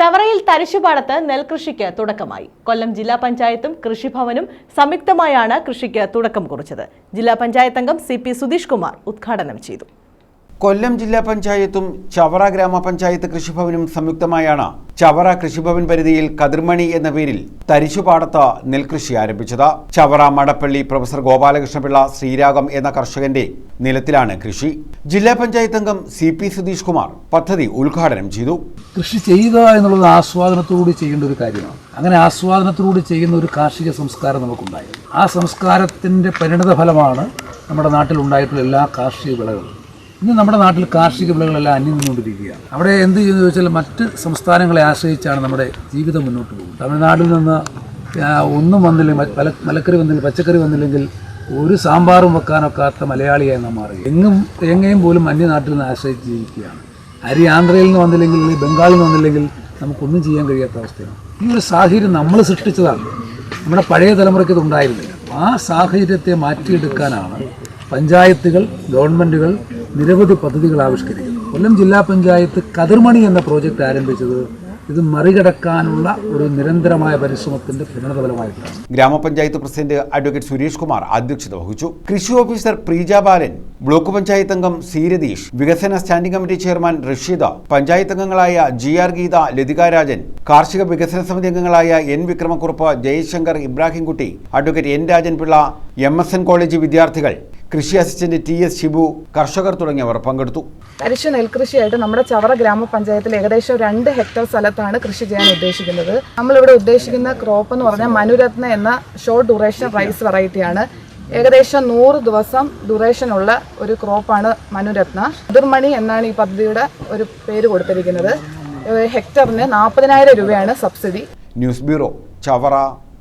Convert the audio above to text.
ചവറയിൽ തരിശുപാടത്ത് നെൽകൃഷിക്ക് തുടക്കമായി. കൊല്ലം ജില്ലാ പഞ്ചായത്തും കൃഷിഭവനും സംയുക്തമായാണ് കൃഷിക്ക് തുടക്കം കുറിച്ചത്. ജില്ലാ പഞ്ചായത്ത് അംഗം സി പി സുധീഷ് കുമാർ ഉദ്ഘാടനം ചെയ്തു. കൊല്ലം ജില്ലാ പഞ്ചായത്തും ചവറ ഗ്രാമപഞ്ചായത്ത് കൃഷിഭവനും സംയുക്തമായാണ് ചവറ കൃഷിഭവൻ പരിധിയിൽ കതിർമണി എന്ന പേരിൽ തരിശുപാടത്ത് നെൽകൃഷി ആരംഭിച്ചത്. ചവറ മടപ്പള്ളി പ്രൊഫസർ ഗോപാലകൃഷ്ണപിള്ള ശ്രീരാഗം എന്ന കർഷകന്റെ നിലത്തിലാണ് കൃഷി. ജില്ലാ പഞ്ചായത്ത് അംഗം സി പി സുധീഷ് കുമാർ പദ്ധതി ഉദ്ഘാടനം ചെയ്തു. കൃഷി ചെയ്യുക എന്നുള്ളത് ആസ്വാദനത്തോടുകൂടി ചെയ്യേണ്ട ഒരു കാര്യമാണ്. അങ്ങനെ ആസ്വാദനത്തോടുകൂടി ചെയ്യുന്ന ഒരു കാർഷിക സംസ്കാരം നമുക്കുണ്ടായി. ആ സംസ്കാരത്തിന്റെ പരിണിത ഫലമാണ് നമ്മുടെ നാട്ടിൽ ഉണ്ടായിട്ടുള്ള എല്ലാ കാർഷിക വിളകളും. ഇന്ന് നമ്മുടെ നാട്ടിൽ കാർഷിക വിളകളെല്ലാം അന്യം നിന്നുകൊണ്ടിരിക്കുകയാണ്. അവിടെ എന്ത് ചെയ്യുന്നു ചോദിച്ചാൽ മറ്റ് സംസ്ഥാനങ്ങളെ ആശ്രയിച്ചാണ് നമ്മുടെ ജീവിതം മുന്നോട്ട് പോകുന്നത്. തമിഴ്നാട്ടിൽ നിന്ന് ഒന്നും വന്നില്ലെങ്കിൽ മലക്കറി വന്നില്ലെങ്കിൽ പച്ചക്കറി വന്നില്ലെങ്കിൽ ഒരു സാമ്പാറും വെക്കാനൊക്കാത്ത മലയാളിയായി നാം മാറി. എങ്ങും തേങ്ങയും പോലും അന്യനാട്ടിൽ നിന്ന് ആശ്രയിച്ച് ജീവിക്കുകയാണ്. അരി ആന്ധ്രയിൽ നിന്ന് വന്നില്ലെങ്കിൽ ബംഗാളിൽ നിന്ന് വന്നില്ലെങ്കിൽ നമുക്കൊന്നും ചെയ്യാൻ കഴിയാത്ത അവസ്ഥയാണ്. ഈ ഒരു സാഹചര്യം നമ്മൾ സൃഷ്ടിച്ചതാണ്. നമ്മുടെ പഴയ തലമുറയ്ക്ക് ഇതുണ്ടായിരുന്നില്ല ആ സാഹചര്യത്തെ മാറ്റിയെടുക്കാനാണ് പഞ്ചായത്തുകൾ ഗവൺമെന്റുകൾ നിരവധി പദ്ധതികൾ ആവിഷ്കരിക്കുന്നത്. കൊല്ലം ജില്ലാ പഞ്ചായത്ത് കതിർമണി എന്ന പ്രോജക്റ്റ് ആരംഭിച്ചത് ഇത് മറികടക്കാനുള്ള ഒരു നിരന്തരമായ പരിശ്രമത്തിന്റെ പരിണതഫലമായിട്ടാണ് ഗ്രാമപഞ്ചായത്ത് പ്രസിഡന്റ് അഡ്വക്കേറ്റ് സുരേഷ് കുമാർ അധ്യക്ഷത വഹിച്ചു. കൃഷി ഓഫീസർ പ്രീജ ബാലൻ ബ്ലോക്ക് പഞ്ചായത്ത് അംഗം സി രതീഷ് വികസന standing committee chairman Rasheeda panchayat അംഗങ്ങളായ ജി ആർ ഗീത ലതിക രാജൻ കാർഷിക വികസന സമിതി അംഗങ്ങളായ N Vikramakurup Jayashankar Ibrahimkutty advocate N Rajanpillai M S N college വിദ്യാർത്ഥികൾ കൃഷി അസിസ്റ്റന്റ് ടി എസ് ഷിബു കർഷകർ തുടങ്ങിയവർ പങ്കെടുത്തു. തരിശു നെൽകൃഷിയായിട്ട് നമ്മുടെ ചവറ ഗ്രാമപഞ്ചായത്തിൽ ഏകദേശം രണ്ട് ഹെക്ടർ സ്ഥലത്താണ് കൃഷി ചെയ്യാൻ ഉദ്ദേശിക്കുന്നത്. നമ്മളിവിടെ ഉദ്ദേശിക്കുന്ന ക്രോപ്പ് എന്ന് പറഞ്ഞാൽ മനുരത്ന എന്ന ഷോർട്ട് ഡ്യൂറേഷൻ റൈസ് വെറൈറ്റിയാണ് ഏകദേശം നൂറ് ദിവസം ഡ്യൂറേഷൻ ഉള്ള ഒരു ക്രോപ്പാണ് മനുരത്ന. എതിർമണി എന്നാണ് ഈ പദ്ധതിയുടെ ഒരു പേര് കൊടുത്തിരിക്കുന്നത്. ഹെക്ടറിന് നാൽപ്പതിനായിരം രൂപയാണ് സബ്സിഡി. News bureau Chavara.